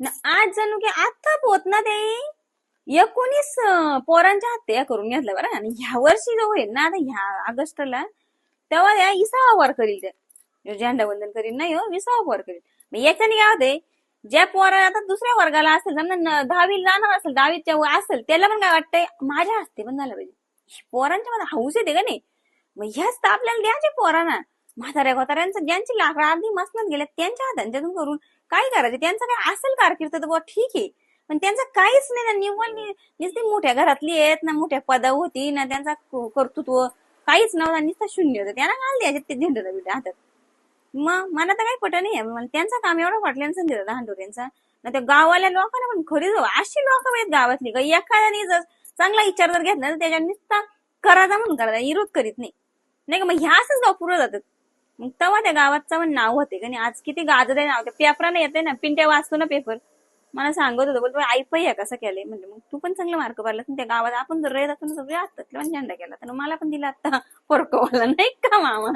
आज जणू की आता पोत ना ते. एकोणीस पोरांच्या हत्या करून घेतल्या बरं. आणि ह्या वर्षी जो होईल ना आता ह्या ऑगस्टला तेव्हा त्या विसावा वार करील त्या. झेंडावंदन करील नाही हो विसावा वार करील. मग याच्याने काय होते ज्या पोरा आता दुसऱ्या वर्गाला असेल समजा दहावी जाणार असेल दहावीच्या असेल त्याला पण काय वाटतंय? माझ्या हस्ते पण झालं पाहिजे. पोरांच्या मध्ये हौस येते का नाही? मग ह्याच तर आपल्याला द्यायचे पोरांना. म्हाताऱ्या गोताऱ्यांचं ज्यांची लाकडं अर्धी मसनात गेल्या त्यांच्या हातांच्यातून करून काय करायचं? त्यांचं काय असेल कारकीर्द तर बुवा ठीक आहे. पण त्यांचं काहीच नाही ना निव्वळ नुसती मोठ्या घरातली आहेत ना मोठ्या पदा होती ना त्यांचा कर्तृत्व काहीच नव्हता नुसतं शून्य होतं. त्यांना घाल द्यायचे ते झेंडा बिंडा हातात? मग मला तर काही पट नाही. आहे. मला त्यांचं काम एवढं वाटलं संधी दादा हांडोरेंचा. ना त्या गावाल्या लोकांना पण खरीच अशी लोक आहेत गावातली का? एखाद्याने जर चांगला विचार जर घेतला तर त्याच्या नुसता करायचा म्हणून करायचा विरोध करीत नाही. नाही का? मग ह्या असंच गाव पुरं जातात मग तेव्हा त्या गावाचं पण नाव होते का नाही? आज किती गाजरे आहे नाव त्या पेपराने येते ना पिंट्या वाचतो ना पेपर. मला सांगत होतं बोलतो आई पै आहे कसं केलंय म्हणजे मग तू पण चांगलं मार्क पाडला त्या गावात. आपण जर रहित असतो ना सगळे असतात झेंडा केला. तर मला पण दिला आता पोरकवाला नाही का मामा?